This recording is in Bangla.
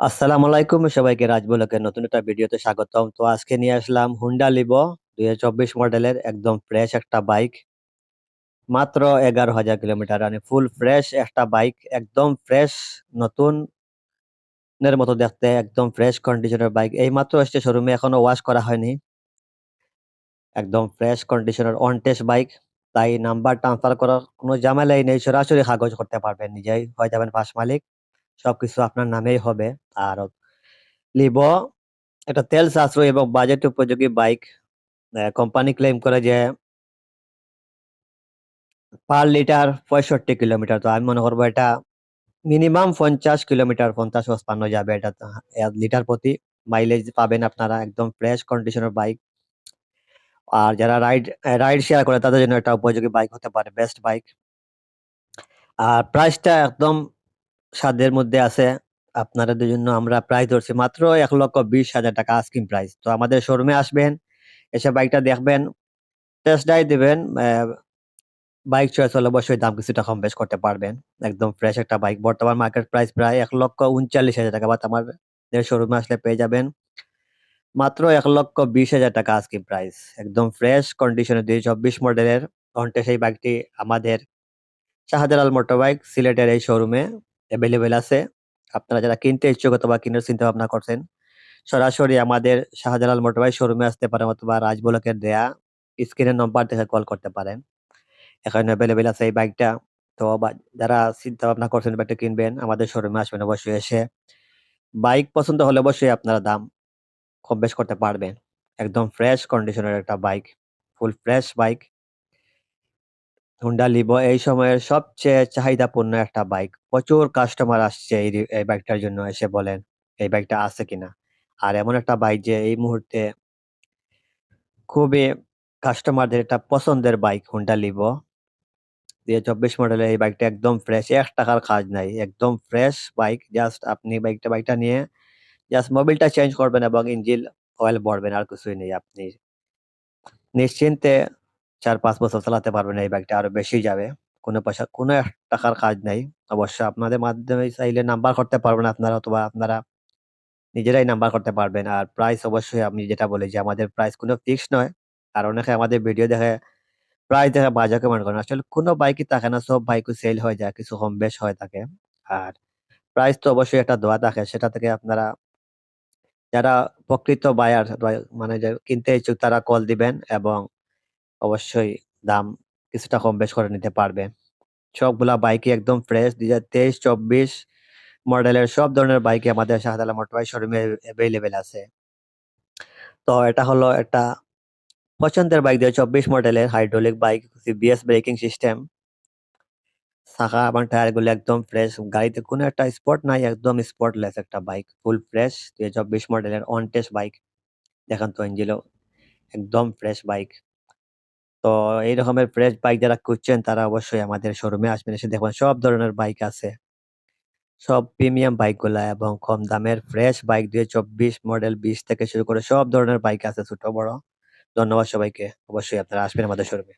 আসসালামু আলাইকুম, সবাইকে রাজ ব্লগের নতুন একটা ভিডিওতে স্বাগতম। তো আজকে নিয়ে আসলাম হুন্ডা লিবো দুই মডেলের একদম ফ্রেশ একটা বাইক মাত্র এগারো হাজার কিলোমিটার মানে ফুল ফ্রেশ একটা বাইক একদম ফ্রেশ নতুন এর মতো দেখতে, একদম ফ্রেশ কন্ডিশনের বাইক এই মাত্র এসছে শোরুমে এখনও ওয়াশ করা হয়নি। একদম ফ্রেশ কন্ডিশনের অন টেস্ট বাইক তাই নাম্বার ট্রান্সফার করার কোনো ঝামেলাই নেই। সরাসরি কাগজ করতে পারবেন, নিজেই। হয়ে যাবেন ফার্স্ট মালিক। সবকিছু আপনার নামেই হবে। আর লিবো এটা তেল সাশ্রয় এবং বাজেট উপযোগী বাইক কোম্পানি ক্লেম করে যে পার লিটার পঁয়ষট্টি কিলোমিটার। তো আমি মনে করব এটা মিনিমাম পঞ্চাশ কিলোমিটার, পঞ্চাশ পঞ্চান্ন যাবে এটা। লিটার প্রতি মাইলেজ পাবেন আপনারা একদম ফ্রেশ কন্ডিশনের বাইক আর যারা রাইড রাইড শেয়ার করে তাদের জন্য একটা উপযোগী বাইক হতে পারে বেস্ট বাইক আর প্রাইসটা একদম সাধ্যের মধ্যে আছে আপনাদের জন্য আমরা প্রাইস ধরছি মাত্র এক লক্ষ বিশ হাজার টাকা আস্কিং প্রাইস তো আমাদের শোরুমে আসবেন, এসে বাইকটা দেখবেন টেস্ট ড্রাইভ দেবেন বাইক চয়েস হলে অবশ্যই দাম কিছুটা কম বেশ করতে পারবেন। একদম ফ্রেশ একটা বাইক বর্তমান মার্কেট প্রাইস প্রায় এক লক্ষ উনচল্লিশ হাজার টাকা বাট আমাদের শোরুমে আসলে পেয়ে যাবেন মাত্র এক লক্ষ বিশ হাজার টাকা আজকে প্রাইস একদম ফ্রেশ কন্ডিশনে দুই চব্বিশ মডেলের কন্টে সেই বাইকটি আমাদের শাহজালাল মোটর বাইক সিলেটের এই শোরুমে অ্যাভেলেবেল আছে। আপনারা যারা কিনতে ইচ্ছুক অথবা কিনার চিন্তা ভাবনা করছেন, সরাসরি আমাদের শাহজালাল মোটর বাইক শোরুমে আসতে পারেন অথবা রাজবলকের দেয়া স্ক্রিনের নম্বর দেখে কল করতে পারেন। এখানে অ্যাভেলেবেল আছে এই বাইকটা তো যারা চিন্তা ভাবনা করছেন বাইকটা কিনবেন, আমাদের শোরুমে আসবেন অবশ্যই এসে। বাইক পছন্দ হলে অবশ্যই আপনারা দাম কম বেশ করতে পারবেন। একদম ফ্রেশ কন্ডিশনের একটা bike full fresh bike Honda Livo এই সময়ের সবচেয়ে চাহিদাপূর্ণ একটা বাইক প্রচুর কাস্টমার আসছে এই এই বাইকটার জন্য এসে বলেন, এই বাইকটা আছে কিনা। আর এমন একটা বাইক যে এই মুহূর্তে খুবই কাস্টমারদের একটা পছন্দের বাইক লিবো দিয়ে চব্বিশ মডেলের এই বাইকটা একদম ফ্রেশ এক টাকার কাজ নাই, একদম ফ্রেশ বাইক জাস্ট আপনি বাইকটা বাইকটা নিয়ে জাস্ট মোবিলটা চেঞ্জ করবেন এবং ইঞ্জিন অয়েল ভরবেন, আর কিছুই নেই। আপনি নিশ্চিন্তে চার পাঁচ বছর চালাতে পারবেন এই বাইকটা আরও বেশি যাবে। কোনো পয়সা, কোনো টাকার কাজ নাই। অবশ্য আপনাদের মাধ্যমে চাইলে নাম্বার করতে পারবেন আপনারা অথবা আপনারা নিজেরাই নাম্বার করতে পারবেন। আর প্রাইস অবশ্যই আমি যেটা বলি যে আমাদের প্রাইস কোনো ফিক্স নয়। আর অনেকে আমাদের ভিডিও দেখে প্রাইস দেখে বাজার কমেন্ট করেন। আসলে কোনো বাইকই থাকে না, সব বাইকও সেল হয়ে যায়, কিছু কম বেশ হয়ে থাকে। আর প্রাইস তো অবশ্যই একটা দোয়া থাকে, সেটা থেকে আপনারা যারা প্রকৃত বায়ার মানে কিনতে ইচ্ছুক তারা কল দিবেন এবং অবশ্যই দাম কিছুটা কম বেশ করে নিতে পারবে। সবগুলা বাইকই একদম ফ্রেশ দুই হাজার তেইশ, চব্বিশ মডেলের সব ধরনের বাইকই আমাদের শাহজালা মোটরবাইক শোরুমে অ্যাভেলেবেল আছে। তো এটা হলো একটা পছন্দের বাইক দিয়ে চব্বিশ মডেলের hydraulic bike CBS braking system চাকা এবং টায়ারগুলো একদম ফ্রেশ গাড়িতে কোনো একটা স্পট নাই, একদম স্পটলেস একটা বাইক ফুল ফ্রেশ দুই চব্বিশ মডেলের অন টেস্ট বাইক দেখেন তো ইঞ্জিনও একদম ফ্রেশ বাইক তো এই রকমের ফ্রেশ বাইক যারা খুঁজছেন, তারা অবশ্যই আমাদের শোরুমে আসবেন। এসে দেখবেন সব ধরনের বাইক আছে। সব প্রিমিয়াম বাইকগুলা এবং কম দামের ফ্রেশ বাইক দিয়ে চব্বিশ মডেল বিশ থেকে শুরু করে সব ধরনের বাইক আছে, ছোট, বড়। ধন্যবাদ সবাইকে। অবশ্যই আপনারা আসবেন আমাদের শোরুমে